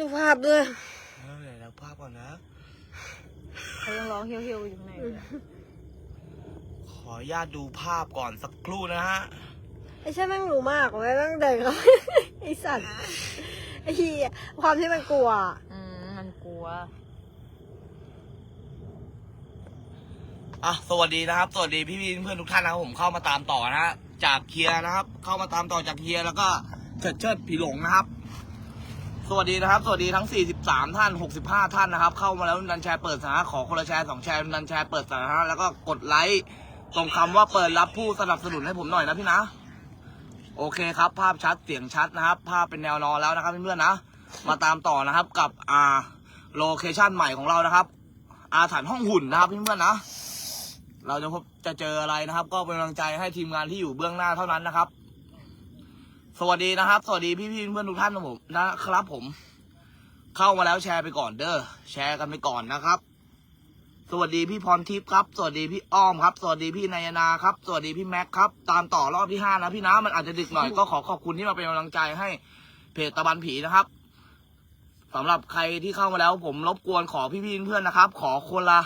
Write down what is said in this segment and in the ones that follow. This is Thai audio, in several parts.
ดูภาพด้วยเออเดี๋ยวเราภาพก่อนนะ เขายังร้องเฮี้ยวๆอยู่ข้างในเลยอะขออนุญาตดูภาพก่อนสักครู่นะฮะ ไอ้ใช่แม่งรู้มากเว้ยแม่งเดินเข้าไอ้สัตว์ไอ้เหี้ยความที่มันกลัวอืมมันกลัว อะสวัสดีนะครับ สวัสดีพี่ๆเพื่อนทุกท่านนะครับผมเข้ามาตามต่อนะฮะจากเคียร์นะครับ เข้ามาตามต่อจากเคียร์แล้วก็เฉิดเชิดผีหลงนะครับ สวัสดีนะครับ สวัสดีทั้ง 43 ท่าน 65 ท่านนะครับ เข้ามาแล้วดันแชร์เปิดสาระขอคนละแชร์สองแชร์ดันแชร์เปิดสาระแล้วก็กดไลค์ตรงคำว่าเปิดรับผู้สนับสนุนให้ผมหน่อยนะพี่นะ โอเคครับ ภาพชัดเสียงชัดนะครับ ภาพเป็นแนวนอนแล้วนะครับเพื่อนๆนะ มาตามต่อนะครับกับอ่าโลเคชั่นใหม่ของเรานะครับ อาถรรพ์ห้องหุ่นนะครับเพื่อนๆนะ เราจะพบจะเจออะไรนะครับ ก็เป็นกำลังใจให้ทีมงานที่อยู่เบื้องหน้าเท่านั้นนะครับ สวัสดีนะครับ สวัสดีพี่ๆเพื่อนๆทุกท่านนะผมนะครับผม เข้ามาแล้วแชร์ไปก่อนเด้อแชร์กันไปก่อนนะครับ สวัสดีพี่พรทิพย์ครับ สวัสดีพี่อ้อมครับ สวัสดีพี่นายนาครับ สวัสดีพี่แม็กครับ ตามต่อรอบที่ห้านะพี่นะมันอาจจะดึกหน่อยก็ขอขอบคุณที่มาเป็นกำลังใจให้เพจตะบันผีนะครับสำหรับใครที่เข้ามาแล้ว ผมรบกวนขอพี่ๆเพื่อนๆนะครับ ขอคนละ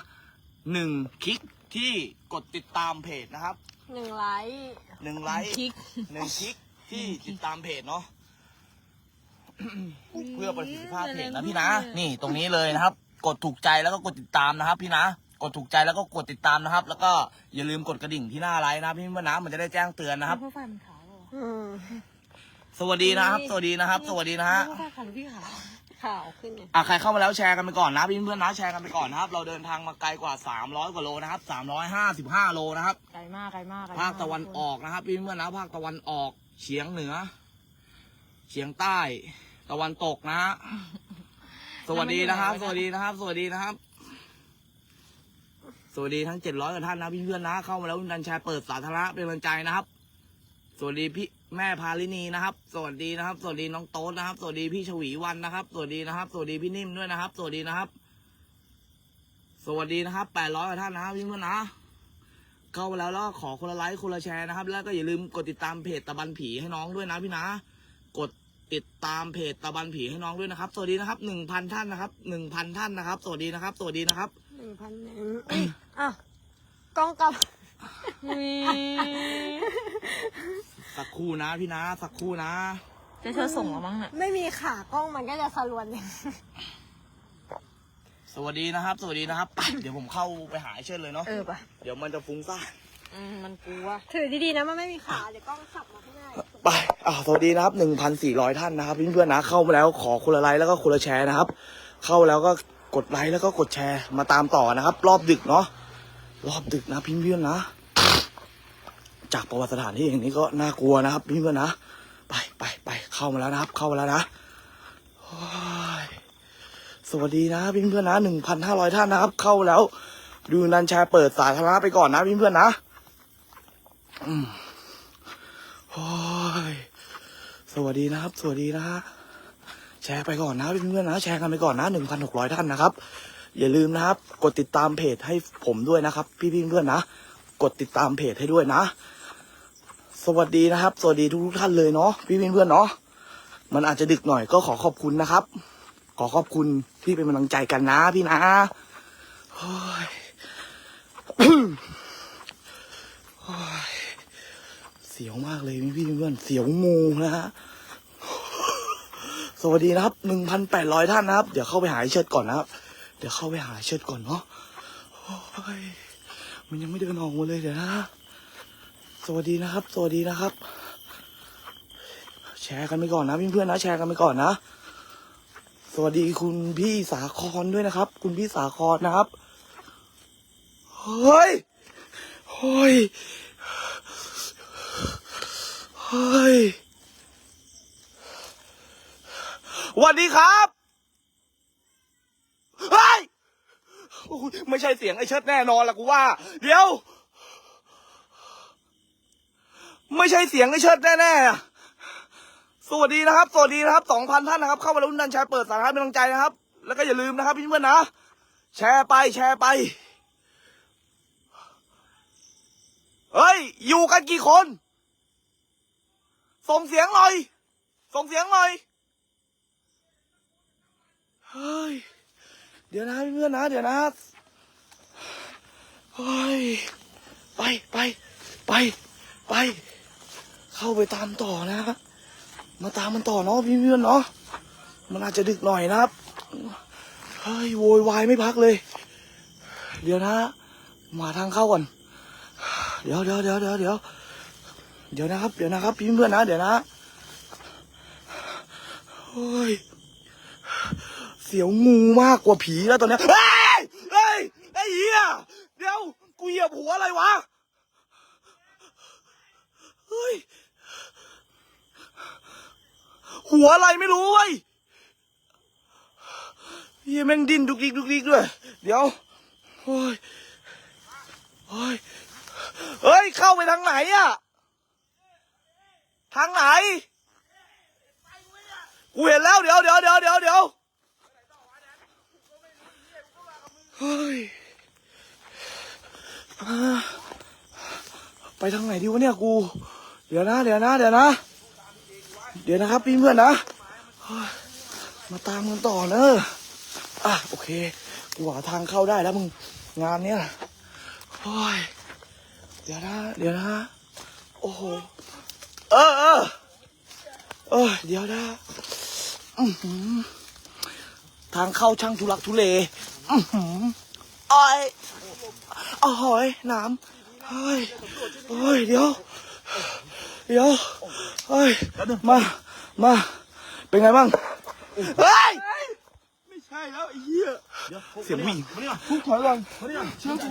หนึ่งคลิกที่กดติดตามเพจนะครับหนึ่งไลค์หนึ่งไลค์คลิกหนึ่งคลิก ที่ติดตามเพจเนาะเพื่อประสิทธิภาพเพจนะพี่นะ นี่ตรงนี้เลยนะครับ กดถูกใจแล้วก็กดติดตามนะครับ พี่นะ กดถูกใจแล้วก็กดติดตามนะครับ แล้วก็อย่าลืมกดกระดิ่งที่หน้าไลน์นะพี่เมื่อนะมันจะได้แจ้งเตือนนะครับเพื่อไฟมันขาวเหรออืมสวัสดีนะครับ สวัสดีนะครับ สวัสดีนะฮะเพื่อไฟขาวหรือพี่ขาวข่าวขึ้นไงอะใครเข้ามาแล้วแชร์กันไปก่อนนะพี่เพื่อนๆนะแชร์กันไปก่อนนะครับ เราเดินทางมาไกลกว่า 300 กว่าโลนะครับ 355 โลนะครับไกลมากไกลมากไกลมภาคตะวันออกนะครับพี่เพื่อนๆนะภาคตะวันออก เฉียงเหนือ เฉียงใต้ ตะวันตกนะฮะสวัสดีนะครับ สวัสดีนะครับ สวัสดีนะครับ สวัสดีทั้งเจ็ดร้อยกว่าท่านนะพี่เพื่อนๆนะ เข้ามาแล้วดันแชร์เปิดสาธารณะเป็นกำลังใจนะครับ สวัสดีพี่แม่พาลินีนะครับ สวัสดีนะครับ สวัสดีน้องโต๊ดนะครับ สวัสดีพี่ชวีวันนะครับ สวัสดีนะครับ สวัสดีพี่นิ่มด้วยนะครับ สวัสดีนะครับ สวัสดีนะครับแปดร้อยกว่าท่านนะครับพี่เพื่อนๆนะ เข้ามาแล้วแล้วก็ขอคนละไลค์คนละแชร์นะครับ แล้วก็อย่าลืมกดติดตามเพจตะบันผีให้น้องด้วยนะพี่นะ กดติดตามเพจตะบันผีให้น้องด้วยนะครับ สวัสดีนะครับหนึ่งพันท่านนะครับหนึ่งพันท่านนะครับ สวัสดีนะครับ สวัสดีนะครับหนึ่งพันหนึ่งอะกล้องกลับอุ๊ยสักครู่นะพี่นะ สักครู่นะ จะเธอส่งมามั้งน่ะ ไม่มีขากล้องมันก็จะสลวนเนี่ย สวัสดีนะครับ สวัสดีนะครับไปเดี๋ยวผมเข้าไปหาไอ้เชิญเลยเนาะเออปะเดี๋ยวมันจะฟุ้งซ่านอืมมันกลัวถือดีๆนะมันไม่มีขาเดี๋ยวกล้องขับมาข้างหน้าไปอ่าสวัสดีนะครับหนึ่งพันสี่ร้อยท่านนะครับเพื่อนๆนะเข้ามาแล้วขอคนละไลค์แล้วก็คนละแชร์นะครับ เข้าแล้วก็กดไลค์แล้วก็กดแชร์มาตามต่อนะครับ รอบดึกเนาะรอบดึกนะพี่เพื่อนๆนะ จากประวัติสถานที่อย่างนี้ก็น่ากลัวนะครับพี่เพื่อนๆนะไปไปไปเข้ามาแล้วนะครับ เข้ามาแล้วนะโอ้ย สวัสดีนะพี่เพื่อนนะหนึ่งพันห้าร้อยท่านนะครับ เข้าแล้ว ดูนันแชร์เปิดสาธารณะไปก่อนนะพี่เพื่อนนะโอ้ยสวัสดีนะครับ สวัสดีนะฮะแชร์ไปก่อนนะเพื่อนๆนะ แชร์กันไปก่อนนะหนึ่งพันหกร้อยท่านนะครับ อย่าลืมนะครับ กดติดตามเพจให้ผมด้วยนะครับ พี่ๆเพื่อนๆนะ กดติดตามเพจให้ด้วยนะ สวัสดีนะครับ สวัสดีทุกท่านเลยเนาะพี่ๆเพื่อนๆเนาะมันอาจจะดึกหน่อยก็ขอขอบคุณนะครับ ขอขอบคุณที่เป็นกำลังใจกันนะพี่นะโอ้ยโอ้ยเสียวมากเลยพี่เพื่อนเสียวงูนะฮะสวัสดีนะครับหนึ่งพันแปดร้อยท่านนะครับ เดี๋ยวเข้าไปหาเชิดก่อนนะครับ เดี๋ยวเข้าไปหาเชิดก่อนเนาะโอ้ยมันยังไม่เดินออกมาเลยเดี๋ยวนะ สวัสดีนะครับ สวัสดีนะครับ แชร์กันไปก่อนนะเพื่อนๆนะ แชร์กันไปก่อนนะ สวัสดีคุณพี่สาครด้วยนะครับ คุณพี่สาครนะครับ เฮ้ย เฮ้ย เฮ้ยวัสดีครับเฮ้ยไม่ใช่เสียงไอ้เชิดแน่นอนละกูว่า เดี๋ยว ไม่ใช่เสียงไอ้เชิดแน่ๆ สวัสดีนะครับ สวัสดีนะครับสองพันท่านนะครับ เข้ามาแล้วนันแชร์เปิดสาระเป็นกำลังใจนะครับ แล้วก็อย่าลืมนะครับพี่เพื่อนๆนะ แชร์ไปแชร์ไป เฮ้ย อยู่กันกี่คน ส่งเสียงหน่อย ส่งเสียงหน่อยเดี๋ยวนะเพื่อนนะ เดี๋ยวนะเฮ้ย ไปไปไปไป เข้าไปตามต่อนะ มาตามมันต่อเนาะพี่เพื่อนเนาะมันอาจจะดึกหน่อยนะครับเฮ้ยโวยวายไม่พักเลย เดี๋ยวนะมาทางเข้าก่อน เดี๋ยวเดี๋ยวเดี๋ยวเดี๋ยวเดี๋ยวเดี๋ยวนะครับ เดี๋ยวนะครับ พี่เพื่อนนะเดี๋ยวนะเฮ้ยเสียวงูมากกว่าผีแล้วตอนนี้เฮ้ยเฮ้ยไอ้เหี้ยเดี๋ยวกูเหยียบหัวอะไรวะเฮ้ย หัวอะไรไม่รู้เว้ยเฮียแม่งดิ้นดุกดิกดุกดิกด้วย เดี๋ยวเฮ้ยเฮ้ยเฮ้ย เข้าไปทางไหนอะทางไหน กูเห็นแล้วเดี๋ยวเดี๋ยวเดี๋ยวเดี๋ยวเดี๋ยวเฮ้ยไปทางไหนดีวะเนี่ยกู เดี๋ยวนะ เดี๋ยวนะ เดี๋ยวนะ เดี๋ยวนะครับพี่เพื่อนนะ มาตามกันต่อเนอะอะโอเคกูหาทางเข้าได้แล้วมึงงานเนี้ยโอ้ยเดี๋ยวนะเดี๋ยวนะโอ้โหเออเออเออเดี๋ยวนะทางเข้าช่างทุลักทุเลอือหืออ้อยอ้อยน้ำเฮ้ยเฮ้ยเดี๋ยว เดี๋ยวเฮ้ยมามาเป็นไงบ้างเฮ้ยไม่ใช่แล้วไอ้เหี้ยเสียงผู้หญิงมาเนี่ยทุกถอยก่อนมาเนี่ยเชื่อกู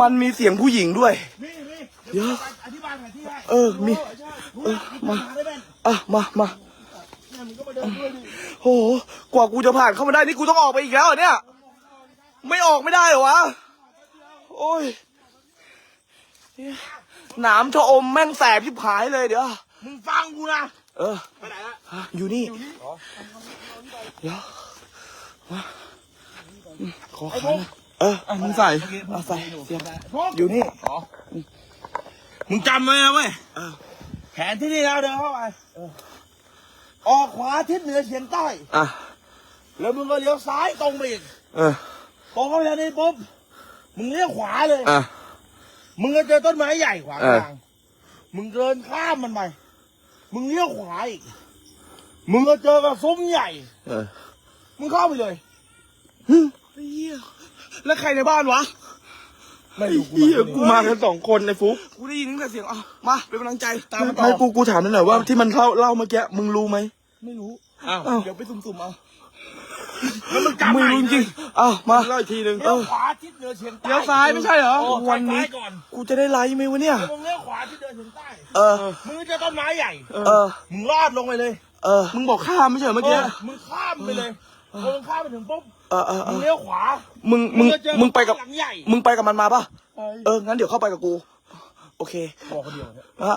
มันมีเสียงผู้หญิงด้วยนี่นี่เดี๋ยวอธิบายแผนที่ให้เออมีใช่เออมาได้แม่นอะมามาเนี่ยมึงก็มาเดินด้วยดิโอ้โหกว่ากูจะผ่านเข้ามาได้นี่กูต้องออกไปอีกแล้วเหรอเนี่ย ไม่ออกไม่ได้เหรอวะ โอ้ย หนามชะอมแม่งแสบพิบหายเลยเดี๋ยว มึงฟังกูนะ เออ ไปไหนละฮะอยู่นี่เดี๋ยวมาอืมขอขาหน่อยเอออะมึงใส่เอาใส่เสียบอยู่นี่ มึงจำไว้นะเว้ยเออแผนที่นี่แล้วเดินเข้าไปออกขวาทิศเหนือเฉียงใต้ อะ แล้วมึงก็เลี้ยวซ้ายตรงไปอีกเออ ตรงเข้าไปทางนี้ปุ๊บ มึงเลี้ยวขวาเลย อะ มึงก็เจอต้นไม้ใหญ่ขวางเออทาง มึงเดินข้ามมันไป มึงเลี้ยวขวาอีก มึงก็เจอกับซุ้มใหญ่ เออ มึงเข้าไปเลยไอ้เหี้ยแล้วใครในบ้านวะ ไม่รู้กูเฮียกูมากันสองคนในฟุกกูได้ยินตั้งแต่เสียงอะมาเป็นกำลังใจตามมาต่อไม่กูกูถามหน่อยว่าที่มันเล่าเล่าเมื่อกี้มึงรู้ไหมไม่รู้อ้าวอ้าวเดี๋ยวไปสุ่มๆเอา แล้วมึงจำมึงใหม่รู้จริงอ้าวมา เล่าอีกทีหนึ่งเลี้ยวขวาทิศเหนือเฉียงใต้เลี้ยวซ้ายไม่ใช่เหรอโอ้วันนี้ซ้ายก่อนกูจะได้ไลฟ์ไหมวะเนี่ยแล้วมึงเลี้ยวขวาทิศเหนือเฉียงใต้เออ มึงก็เจอต้นไม้ใหญ่เออ มึงลอดลงไปเลยเออ มึงบอกข้ามไม่ใช่เหรอเมื่อกี้ เออมึงข้ามไปเลยพอมึงข้ามไปถึงปุ๊บเออเออเอมึงอเลี้ยวขวามึง มึงก็เจอมึงไปกับ หลังใหญ่มึงไปกับมันมาปะเออ งั้นเดี๋ยวเข้าไปกับกู โอเคบอกคนเดียวเนี่ยอะ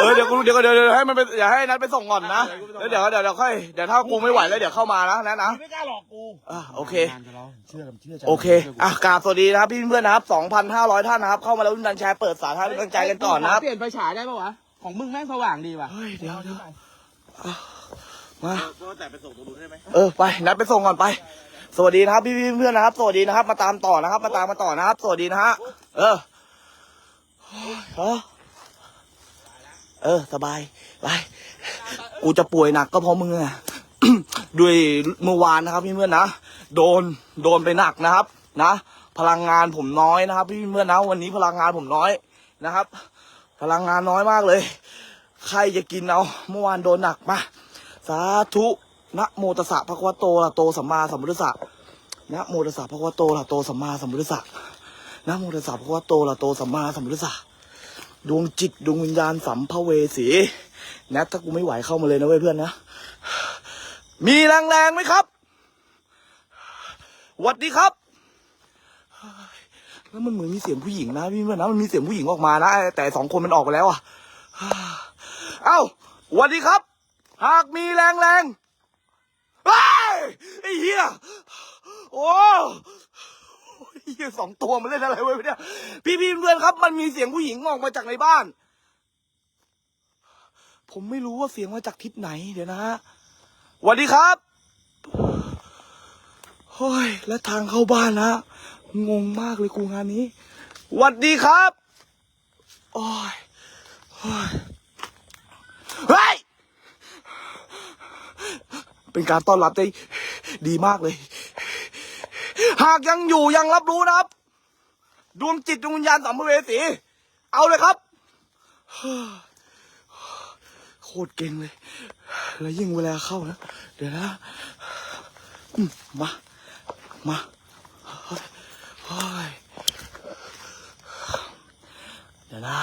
เออเดี๋ยวกูเดี๋ยวเดี๋ยวเดี๋ยวให้มันไปอย่าให้นัดไปส่งก่อนนะแล้วเดี๋ยวเดี๋ยวเดี๋ยวค่อยเดี๋ยวถ้ากูไม่ไหวแล้วเดี๋ยวเข้ามานะนะนะมึงไม่กล้าหลอกกูอะโอเคเชื่อเชื่อใจโอเค อะกราบสวัสดีนะครับพี่เพื่อนๆนะครับ 2,500 ท่านนะครับ เข้ามาแล้วรุ่นดันแชร์เปิดสาธารณะกำลังใจกันก่อนนะครับ เปลี่ยนไฟฉายได้ปะวะ ของมึงแม่งสว่างดีว่ะ เฮ้ยเดี๋ยวเดี๋ยวอะมา แต่ไปส่งตรงนู้นได้ไหมเออไปนัดไปส่งก่อนไป สวัสดีนะครับพี่พี่เพื่อนๆนะครับ สวัสดีนะครับ มาตามต่อนะครับ มาตามมาต่อนะครับ สวัสดีนะฮะเออ เออเออ สบายไปกูจะป่วยหนักก็เพราะมึงอะ ด้วยเมื่อวานนะครับ พี่เพื่อนนะโดนโดนไปหนักนะครับ นะพลังงานผมน้อยนะครับ พี่เพื่อนนะวันนี้พลังงานผมน้อยนะครับ พลังงานน้อยมากเลย ใครจะกินเอาเมื่อวานโดนหนักมาสาธุนะโมตสสะภะควโตอะระโตสัมมาสัมพุทธัสะนะโมตสสะภะควโตอะระโตสัมมาสัมพุทธัสสะ นะโมตัสสะภะคะวะโตอะโตสัมมาสัมพุทธัสสะดวงจิตดวงวิญญาณสัมภเวสีแนทถ้ากูไม่ไหวเข้ามาเลยนะเว้ยเพื่อนนะ มีแรงแรงไหมครับหวัดดีครับแล้วมันเหมือนมีเสียงผู้หญิงนะพี่เพื่อนนะมันมีเสียงผู้หญิงออกมานะแต่สองคนมันออกไปแล้วอะเอ้าหวัดดีครับ หากมีแรงแรงเฮ้ยไอ้เหี้ยโอ้ เหี้ยสองตัวมันเล่นอะไรไว้เนี่ยพี่พี่เพื่อนครับ มันมีเสียงผู้หญิงออกมาจากในบ้าน ผมไม่รู้ว่าเสียงมาจากทิศไหน เดี๋ยวนะฮะสวัสดีครับโอ้ยและทางเข้าบ้านนะงงมากเลยกูงานนี้หวัดดีครับโอ้ยโอ้ยเฮ้ย เป็นการต้อนรับได้ดีมากเลย หากยังอยู่ยังรับรู้นะครับ ดวงจิตดวงวิญญาณสัมภเวสี เอาเลยครับ โคตรเก่งเลย แล้วยิ่งเวลาเข้านะเดี๋ยวนะอืมมา มาเฮ้ยเฮ้ยเดี๋ยวนะ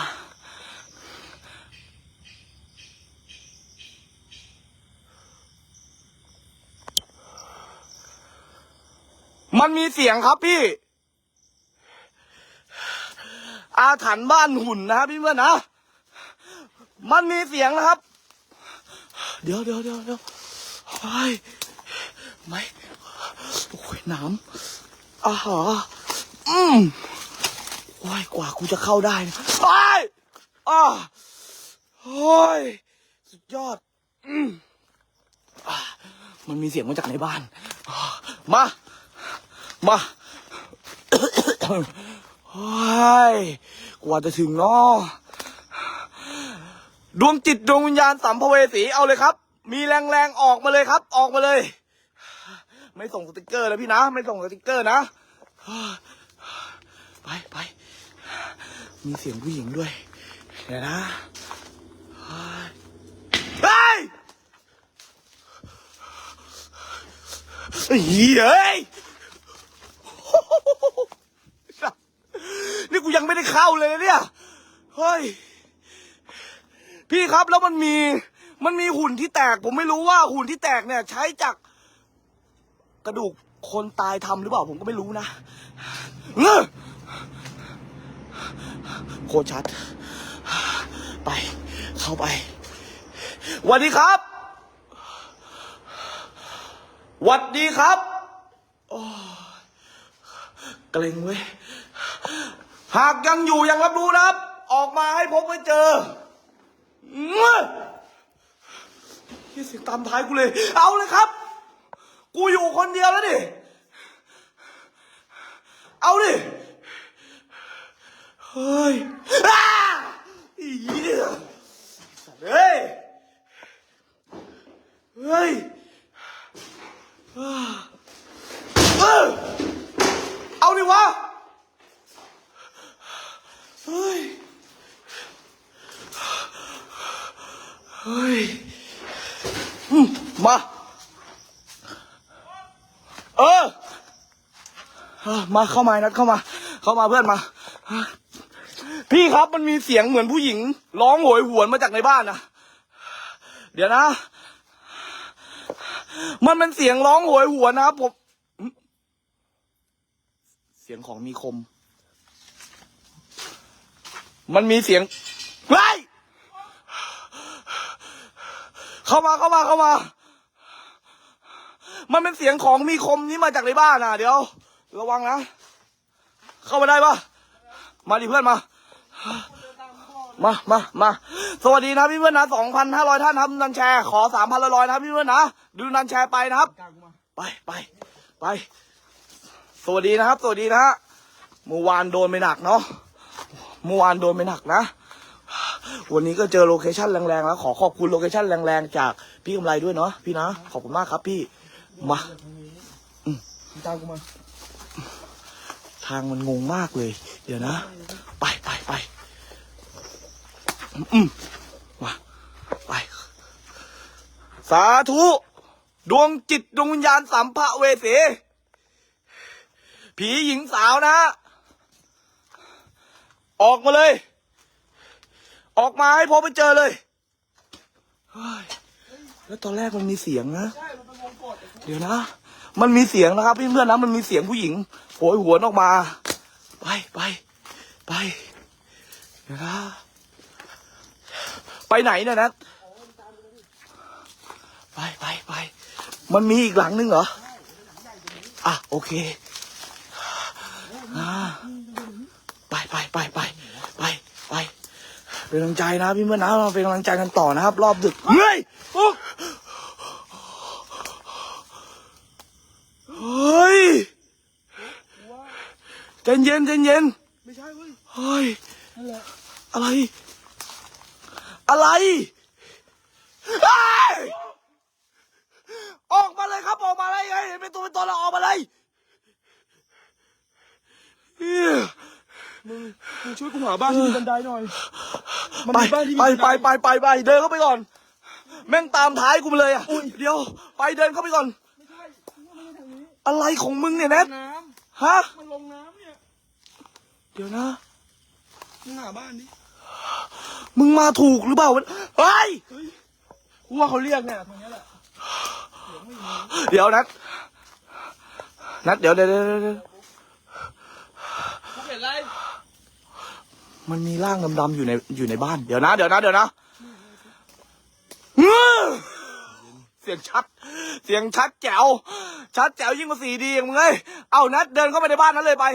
มันมีเสียงครับพี่ อาถรรพ์บ้านหุ่นนะครับพี่เพื่อนนะมันมีเสียงนะครับ เดี๋ยวเดี๋ยวเดี๋ยวเดี๋ยวไอ้ยไม่โอ้ยน้ำอาหาอืมโอ้ยกว่ากูจะเข้าได้นะไอ้ยอ่าโอ้ยสุดยอด อืมอ่ามันมีเสียงมาจากในบ้านอ่ามา มาโอ้ยกว่าจะถึงเนาะดวงจิตดวงวิญญาณสัมภเวสีเอาเลยครับ มีแรงๆออกมาเลยครับ ออกมาเลย ไม่ส่งสติกเกอร์นะพี่นะ ไม่ส่งสติกเกอร์นะ ไปไป มีเสียงผู้หญิงด้วย เดี๋ยวนะเฮ้ยเฮ้ยเฮ้ย นี่กูยังไม่ได้เข้าเลยเนี่ย เฮ้ย พี่ครับแล้วมันมี มันมีหุ่นที่แตก ผมไม่รู้ว่าหุ่นที่แตกเนี่ย ใช้จาก กระดูกคนตายทำหรือเปล่าผมก็ไม่รู้นะเงอโคตรชัด ไป เข้าไปหวัสดีครับหวัสดีครับ โอ้ เกรงเว้ย หากยังอยู่ยังรับรู้นะครับ ออกมาให้พบไว้เจอเมื่อเฮียเสียงตามท้ายกูเลย เอาเลยครับ กูอยู่คนเดียวแล้วดิ เอาดิ เฮ้ยอ้าอีเหี้ยสัตว์เฮ้ย เฮ้ยอ้าเออ เอาดิวะ เฮ้ย เฮ้ยอืมมาเออเออ มาเข้ามานัดเข้ามา เข้ามาเพื่อนมา พี่ครับมันมีเสียงเหมือนผู้หญิง ร้องโหยหวนมาจากในบ้านนะเดี๋ยวนะ มันเป็นเสียงร้องโหยหวนนะครับผม สียงของมีคม มันมีเสียงไฮ้ยเข้ามาเข้ามาเข้ามา มันเป็นเสียงของมีคมนี้มาจากในบ้านนะเดี๋ยว ระวังนะ เข้ามาได้ปะมาดิเพื่อนมา มามามาสวัสดีนะพี่เพื่อนนะสองพันห้าร้อยท่านครับนันแชร์ขอสามพันละร้อยนะพี่เพื่อนนะ ดูนันแชร์ไปนะครับ ไปไปไป สวัสดีนะครับ สวัสดีนะฮะเมื่อวานโดนไปหนักเนาะเมื่อวานโดนไปหนักนะ วันนี้ก็เจอโลเคชั่นแรงๆแล้ว ขอขอบคุณโลเคชั่นแรงๆจากพี่กำไรด้วยเนาะพี่นะ ขอบคุณมากครับพี่มาตามกูมาทางมันงงมากเลย เดี๋ยวนะ ไปไปไปอืมมาไป สาธุ ดวงจิต ดวงวิญญาณสัมภเวสี ผีหญิงสาวนะ ออกมาเลย ออกมาให้พบไปเจอเลยเฮ้ยแล้วตอนแรกมันมีเสียงนะ เดี๋ยวนะ มันมีเสียงนะครับเพื่อนๆนะ มันมีเสียงผู้หญิงโหยหวนออกมา ไปไปไป เดี๋ยวนะ ไปไหนเนี่ยนะ ไปไปไป มันมีอีกหลังนึงเหรอ อะโอเค ไปไปไปไปไปไปเป็นกำลังใจนะพี่เพื่อนนะเราเป็นกำลังใจกันต่อนะครับ รอบดึกเฮ้ยโอ้เฮ้ยเย็นใจเย็นไม่ใช่เว้ยเฮ้ยอะไร อะไรออกมาเลยครับออกมาเลยไงเห็นเป็นตัวเป็นตนแล้วออกมาเลย มึงมึงช่วยกูหาบ้านที่มีบันไดหน่อย มันไปมีบ้านที่มีไปบันไปไดไปไปไปเดินเข้าไปก่อน แม่งตามท้ายกูมาเลยอะเดี๋ยว ไปเดินเข้าไปก่อน ไม่ใช่กูว่าไม่ใช่ทางนี้อะไรของมึงเนี่ยแนทน้ฮะำมันลงน้ำเนี่ยเดี๋ยวนะ มึงหาบ้านดิมึงมาถูกหรือเปล่าเฮ้ยเฮ้ยกูว่าเขาเรียกเนี่ย ตรงเนี้ยแหละเดี๋ยวนัดนัดเดี๋ยวเดี๋ยวเดี๋ยวเดี๋ยว กูเห็นอะไร มันมีร่างดำๆอยู่ในอยู่ในบ้าน เดี๋ยวนะ เดี๋ยวนะ เดี๋ยวนะเสียงชัด เสียงชัดแจ๋ว ชัดแจ๋วยิ่งกว่าสีดีอย่างมึงเอ้ย เอานัดเดินเข้าไปในบ้านนั้นเลยไป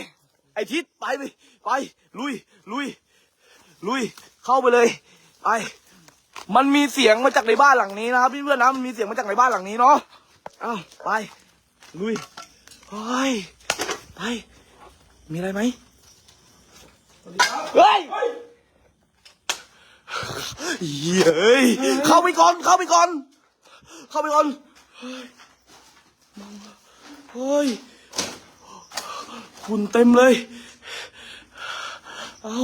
ไอทิศไปไปไป ลุย ลุย ลุย เข้าไปเลย ไป มันมีเสียงมาจากในบ้านหลังนี้นะครับพี่เพื่อนนะ มันมีเสียงมาจากในบ้านหลังนี้เนาะ เอาไป ลุย เฮ้ย ไป มีอะไรไหม เฮ้ยเฮ้ย เข้าไปก่อน เข้าไปก่อน เข้าไปก่อน เฮ้ยฝุ่นเต็มเลย เอา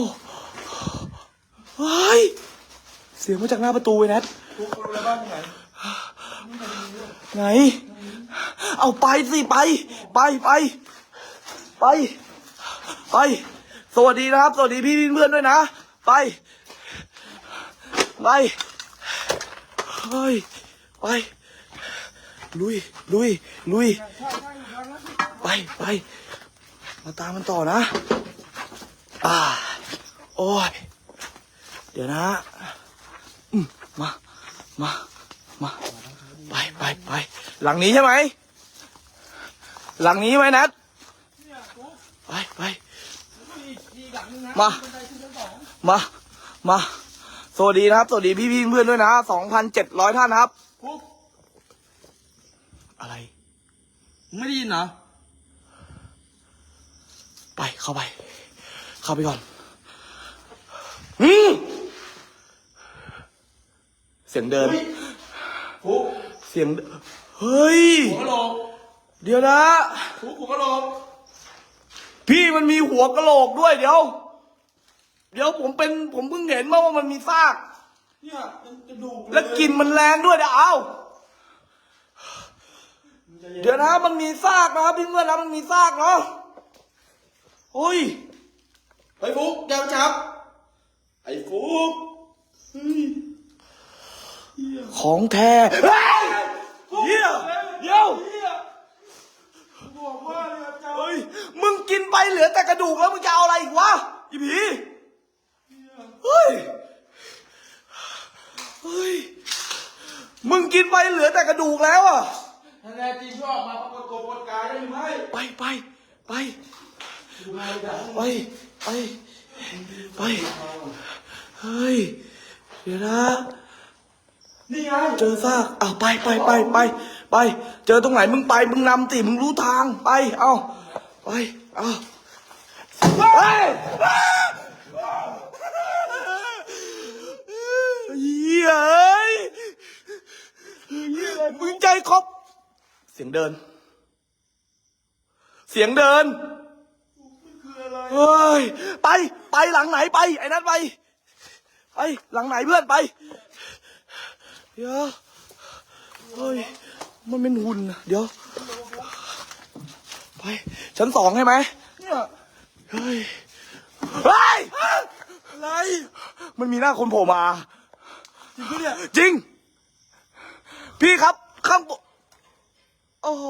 เฮ้ย เสียงมาจากหน้าประตูไอ้แนทกูคนอะไรบ้านไหน ไหน เอาไปสิ ไป ไป ไป ไป ไป สวัสดีนะครับ สวัสดีพี่เพื่อนด้วยนะ ไป ไปเฮ้ยไป ลุย ลุย ลุย ไป ไป มาตามมันต่อนะ อ่า โอ้ย เดี๋ยวนะอืมมา มา มา ไป ไป ไป หลังนี้ใช่ไหม หลังนี้ไหมนัดไป ไป มา มา มา สวัสดีนะครับ สวัสดีพี่พี่เพื่อนๆด้วยนะสองพันเจ็ดร้อยท่านนะครับฟุกอะไรมึงไม่ได้ยินเหรอ ไปเข้าไป เข้าไปก่อน อืมเสียงเดิน ฟุกเสียงเดินเฮ้ย หัวกะโหลกเดี๋ยวนะ ฟุกหัวกะโหลก พี่มันมีหัวกะโหลกด้วยเดี๋ยว เดี๋ยวผมเป็นผมเพิ่งเห็นมาว่ามันมีซาก เนี่ยมันจะดูและกลิ่นมันแรงด้วยเดี๋ยวเอาเดี๋ยวนะมันมีซากนะครับพี่เพื่อนนะมันมีซากเนาะโอ้ยไอ้ฟุกเดี๋ยวจับ ไอ้ฟุกเฮ้ยของแท้เฮ้ยเดี๋ยวเดี๋ยว เฮียกูบอกว่าเนี่ยจับเฮ้ย มึงกินไปเหลือแต่กระดูกแล้วมึงจะเอาอะไรอีกวะอีผีเฮ้ย เฮ้ย มึงกินไปเหลือแต่กระดูกแล้วอะถ้าแน่จริงก็ออกมาปรากฏกฎกายได้หรือไม่ไปไปไปไปไปไปเฮ้ย เดี๋ยวนะ นี่ไงเจอซากอ้าไปไปไปไปไป เจอตรงไหนมึงไปมึงนำสิมึงรู้ทางไป เอาไปเอาเฮ้ยเหี้ยมึงใจครบเสียงเดิน เสียงเดินเฮ้ยไปไปหลังไหนไป ไอ้นัทไป ไปหลังไหนเพื่อนไป ดี๋ยวเฮ้ยมันเป็นหุ่นนะเดี๋ยว ไปชั้นสองใช่ไหมเนี่ยเฮ้ยเฮ้ยอะไรมันมีหน้าคนโผล่มา จริงปะเนี่ยจริง พี่ครับข้างบนโอ้โห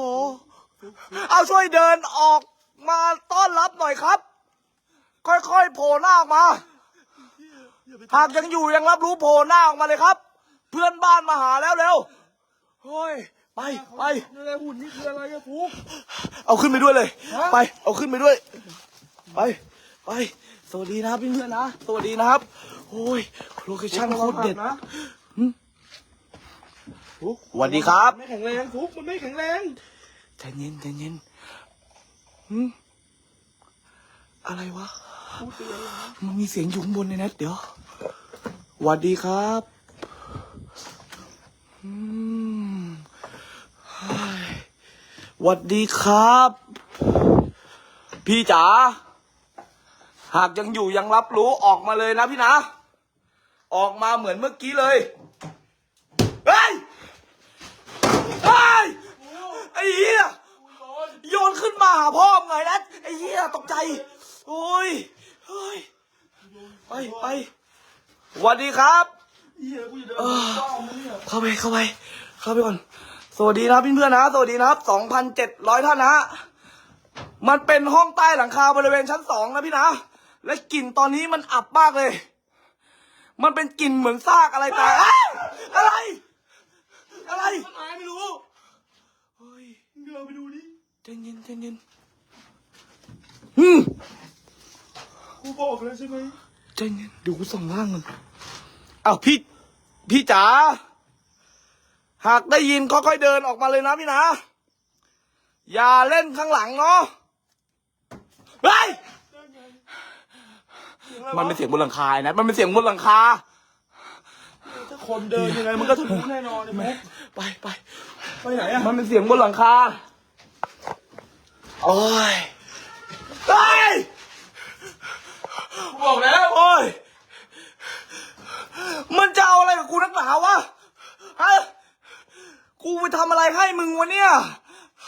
เอาช่วยเดินออกมาต้อนรับหน่อยครับ ค่อยๆโผล่หน้าออกมา หากยังอยู่ยังรับรู้โผล่หน้าออกมาเลยครับ เพื่อนบ้านมาหาแล้วเร็วเฮ้ยไปไปอะไรหุ่นนี่คืออะไรอะฟุกเอาขึ้นไปด้วยเลยฮะไป เอาขึ้นไปด้วย ไปไปสวัสดีนะครับเพื่อนๆนะสวัสดีนะครับโอ้ยโลเคชั่นโคตรเด็ดนะฟุกสวัสดีครับไม่แข็งแรงฟุกมันไม่แข็งแรงใจเย็นใจเย็นหืมอะไรวะมันมีเสียงอยู่ข้างบนในนัดเดี๋ยวหวัดดีครับอืมเฮ้ย หวัดดีครับ พี่จ๋าหากยังอยู่ยังรับรู้ออกมาเลยนะพี่นะ ออกมาเหมือนเมื่อกี้เลยเฮ้ยเฮ้ยไอ้เหี้ยโยนขึ้นมาหาพ่อมึงไงนะไอ้เหี้ยตกใจโอ้ยเฮ้ยไปไปสวัสดีครับ เฮียกูจะเดินเออเฝ้ามึงเนี่ยเข้าไปเข้าไป เข้าไปก่อน สวัสดีนะครับเพื่อนๆนะสวัสดีนะครับสองพันเจ็ดร้อยท่านนะมันเป็นห้องใต้หลังคาบริเวณชั้นสองนะพี่นะ และกลิ่นตอนนี้มันอับมากเลย มันเป็นกลิ่นเหมือนซากอะไรตายอ้าวอะไร อะไรหายไม่รู้เฮ้ยมึงเดินไปดูดิใจเย็นใจเย็นอืมกูบอกแล้วใช่ไหมใจเย็นเดี๋ยวกูส่องล่างมัน อ้าวพี่ พี่จ๋า หากได้ยินค่อยๆเดินออกมาเลยนะพี่นะ อย่าเล่นข้างหลังเนาะเฮ้ย มันเป็นเสียงบนหลังคานะ มันเป็นเสียงบนหลังคา ถ้าคนเดินยังไงมันก็ทุกแน่นอนไอ้มุกไปไปไปไหนอะมันเป็นเสียงบนหลังคา โอ้ยเฮ้ยกูบอกแล้วโอ้ย มันจะเอาอะไรกับกูนักหนาวะฮะกูไปทำอะไรให้มึงวะเนี่ย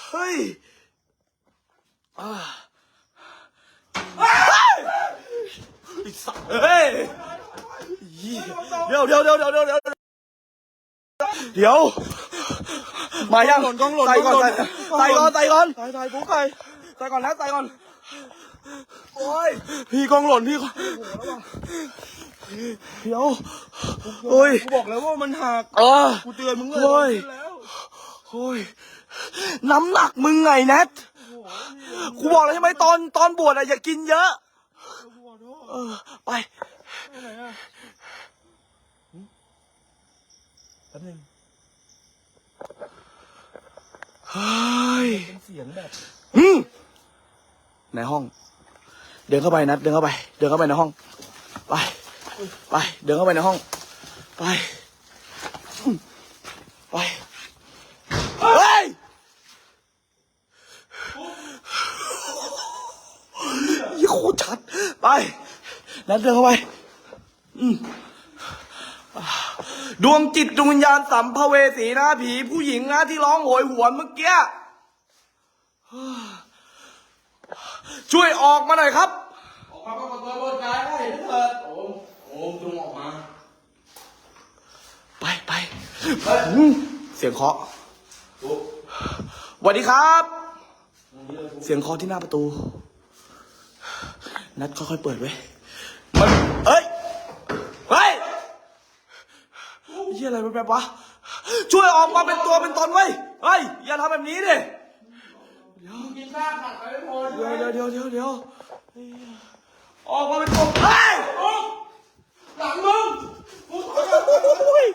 เฮ้ยอ่าเฮ้ยไอ้สัสเฮ้ย เดี๋ยวเดี๋ยวเดี๋ยวเดี๋ยวเดี๋ยวเดี๋ยวเดี๋ยว มายังกล้องหล่นใส่ก่อนกล้องหล่นใส่ก่อนใส่ก่อนถ่ายถ่ายปุ๊บใครใส่ก่อนนะใส่ก่อน โอ้ย พี่กล้องหล่นพี่กล้อง เดี๋ยวโอ้ยกูบอกแล้วว่ามันหักเออกูเตือนมึงเลยโอ้ยขึ้นแล้วโอ้ยน้ำหนักมึงไงแนทกูบอกแล้วใช่ไหมตอนตอนบวชอะอย่ากินเยอะกูขอโทษเออไปไปไหนอะหึแป๊บนึงเฮ้ยเป็นเสียงแบบอืมในห้อง เดินเข้าไปนัดเดินเข้าไป เดินเข้าไปในห้อง ไป ไปเดินเข้าไปในห้อง ไปอืมไปเฮ้ยยี่โคชัด ไป นัดเดินเข้าไปดวงจิตดวงวิญญาณสัมภเวสีนะผีผู้หญิงนะที่ร้องโหยหวนเมื่อกี้ช่วยออกมาหน่อยครับ ออกมาปรากฏตัวบนกายได้เถิด อ้มโอ้มจงออกมา ไปไปอืมเสียงเคาะสวัสดีครับเสียงเคาะที่หน้าประตู นัดค่อยๆเปิดไว้ยมันเอ้ยเฮ้ยเหียอะไรแบบวะ ช่วยออกมาเป็นตัวเป็นตนไว้ยเฮ้ย อย่าทำแบบนี้ดิกินข้าวผัดไปไม่พอเดี๋ยวเดี๋ยวเดี๋ยวเดี๋ยวเดี๋ยวออกมาเป็นตัวเฮ้ย หลังมึงโอ้ย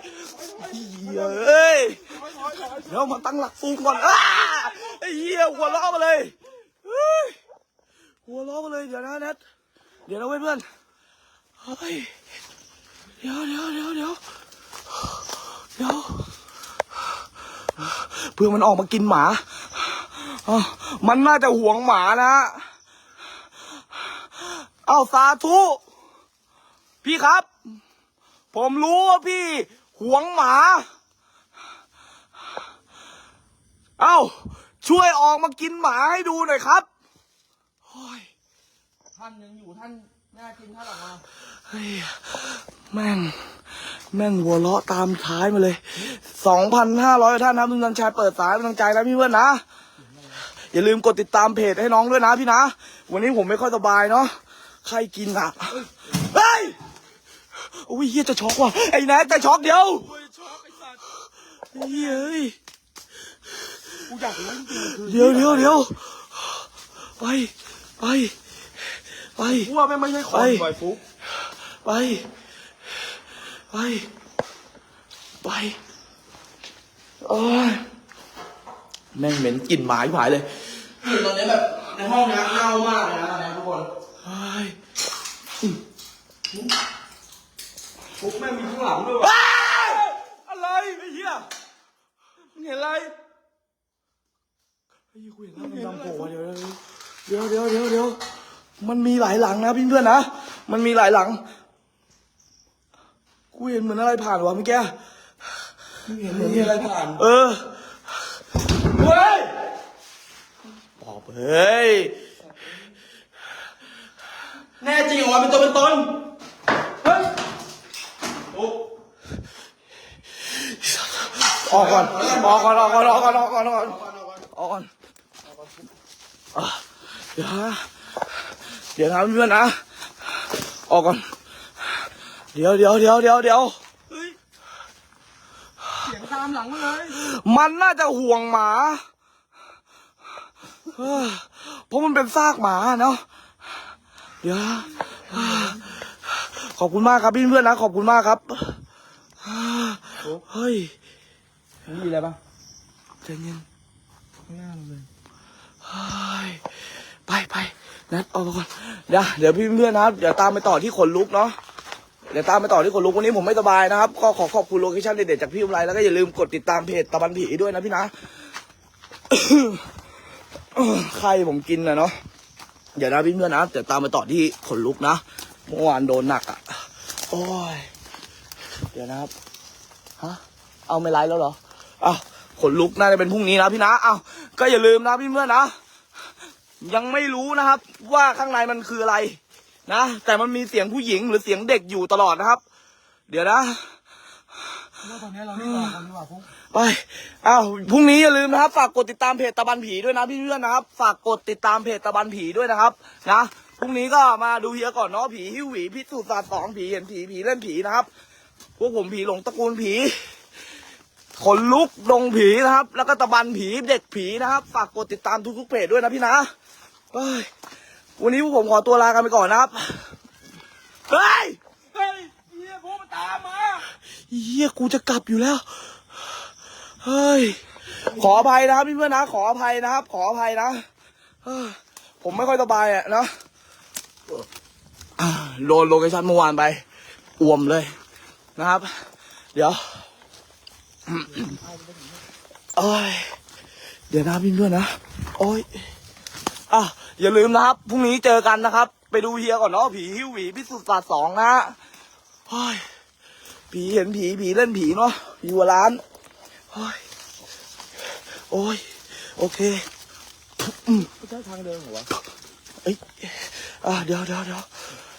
เฮ้ยเดี๋ยวมาตั้งหลักสูงก่อนอ้าไอ้เหี้ยหัวล้อมาเลยเฮ้ยหัวล้อมาเลยเดี๋ยวนะแนทเดี๋ยวนะเพื่อนเฮ้ยเดี๋ยวเดี๋ยวเดี๋ยวเดี๋ยวเดี๋ยวเพื่อมันออกมากินหมาอมันน่าจะห่วงหมานะ เอาสาธุ พี่ครับ ผมรู้ว่าพี่หวงหมา เอ้า ช่วยออกมากินหมาให้ดูหน่อยครับโอ้ยท่านยังอยู่ท่านแน่กินท่านออกมาเฮ้ยแม่ง แม่งหัวเราะตามท้ายมาเลย สองพันห้าร้อยท่านนะคุณนันชัยเปิดสายกำลังใจนะพี่เพื่อนนะ อย่าลืมกดติดตามเพจให้น้องด้วยนะพี่นะ วันนี้ผมไม่ค่อยสบายเนาะ ใครกินอะเฮ้ย โอ้ยเฮียจะช็อกว่ะไอ้แนทจะช็อกเดี๋ยวโอ้ยช็อกไอ้สัตว์เฮ้ยเฮ้ยกูอยากรู้จริงๆคือเดี๋ยวเดี๋ยวเดี๋ยวไปไปไปกูว่าไม่งไม่ใช่คนไปไวฟุกไปไปไปโอ้ยแม่งเหม็นกลิ่นหมาที่ผายเลยคือตอนนี้แบบในห้องเนี้ยเน่ามากเลยนะตอนนี้ทุกคนเเฮ้ย ฟุกแม่งมีข้างหลังด้วยวะอะไรไอ้เหี้ยมึงเห็นอะไรไอ้เหี้ยกูเห็นแล้วมันดำโผล่มาเดี๋ยวเดี๋ยวเดี๋ยวเดี๋ยวเดี๋ยวมันมีหลายหลังนะพี่เพื่อนนะมันมีหลายหลังกูเห็นเหมือนอะไรผ่านวะเมื่อกี้มึงเห็นเหมือนมีอะไรผ่าน เออเฮ้ยปอบเฮ้ยแน่จริงเหรอวะเป็นตัวเป็นตน เฮ้ยโอ้ ออกก่อนออกก่อนออกก่อนออกก่อนออกก่อนออกก่อนออกก่อนเดี๋ยวนะเดี๋ยวนะเพื่อนนะออกก่อนเดี๋ยวเดี๋ยวเดี๋ยวเดี๋ยวเดี๋ยวเสียงตามหลังมาเลยมันน่าจะห่วงหมาเพราะมันเป็นซากหมาเนาะเดี๋ยวขอบคุณมากครับพี่เพื่อนนะ ขอบคุณมากครับเฮ้ย มีอะไรบ้างใจเย็นข้างหน้าเราเลยเฮ้ยไปไปนัดออกมาก่อนเดี๋ยวเดี๋ยวพี่เพื่อนนะครับเดี๋ยวตามไปต่อที่ขนลุกเนาะเดี๋ยวตามไปต่อที่ขนลุกวันนี้ผมไม่สบายนะครับ ก็ขอขอบคุณโลเคชั่นเด็ดๆจากพี่อุไรแล้วก็อย่าลืมกดติดตามเพจตะบันผีด้วยนะพี่นะไข่ผมกินนะเนาะเดี๋ยวนะพี่เพื่อนนะเดี๋ยวตามไปต่อที่ขนลุกนะเมื่อวานโดนหนักอะโอ้ยเดี๋ยวนะครับฮะเอาไม่ไลฟ์แล้วเหรอ อ้าวขนลุกน่าจะเป็นพรุ่งนี้นะพี่นะอ้าวก็อย่าลืมนะพี่เพื่อนนะ ยังไม่รู้นะครับ ว่าข้างในมันคืออะไร นะแต่มันมีเสียงผู้หญิงหรือเสียงเด็กอยู่ตลอดนะครับ เดี๋ยวนะว่าตอนนี้เรารีบออกกันดีกว่าพวกไปอ้าวพรุ่งนี้อย่าลืมนะครับ ฝากกดติดตามเพจตะบันผีด้วยนะพี่เพื่อนนะครับ ฝากกดติดตามเพจตะบันผีด้วยนะครับ นะพรุ่งนี้ก็มาดูเฮียก่อนเนาะผีหิ้วหวีพิสูจน์ศาสตร์สองผีเห็นผีผีเล่นผีนะครับพวกผมผีหลงตระกูลผี ขนลุกดงผีนะครับ แล้วก็ตะบันผีเด็กผีนะครับ ฝากกดติดตามทุกๆเพจด้วยนะพี่นะเฮ้ยวันนี้พวกผมขอตัวลากันไปก่อนนะครับ เฮ้ย เฮ้ยเฮียพวกมันตามมาเฮียกูจะกลับอยู่แล้ว เฮ้ย ขออภัยนะครับพี่เพื่อนนะ ขออภัยนะครับ ขออภัยนะเฮ้ยผมไม่ค่อยสบายอะเนาะอ่าโดนโลเคชั่นเมื่อวานไป อ่วมเลยนะครับ เดี๋ยว โอ้ยเดี๋ยวนะพี่เพื่อนนะ โอ้ยอะอย่าลืมนะครับ พรุ่งนี้เจอกันนะครับ ไปดูเฮียก่อนเนาะ ผีหิ้วหวีพิสูจน์ศาสตร์สองนะฮะโอ้ยผีเห็นผี ผีเล่นผีเนาะอยู่หัวร้านโอ้ยโอ้ย โอเคอืมไม่ใช่ทางเดินเหรอวะเอ้ยอะเดี๋ยวเดี๋ยวเดี๋ยว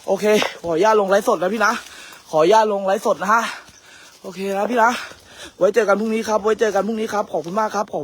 โอเค ขออนุญาตลงไลฟ์สดนะพี่นะ ขออนุญาตลงไลฟ์สดนะฮะ โอเคนะพี่นะ ไว้เจอกันพรุ่งนี้ครับ ไว้เจอกันพรุ่งนี้ครับ ขอบคุณมากครับขอบ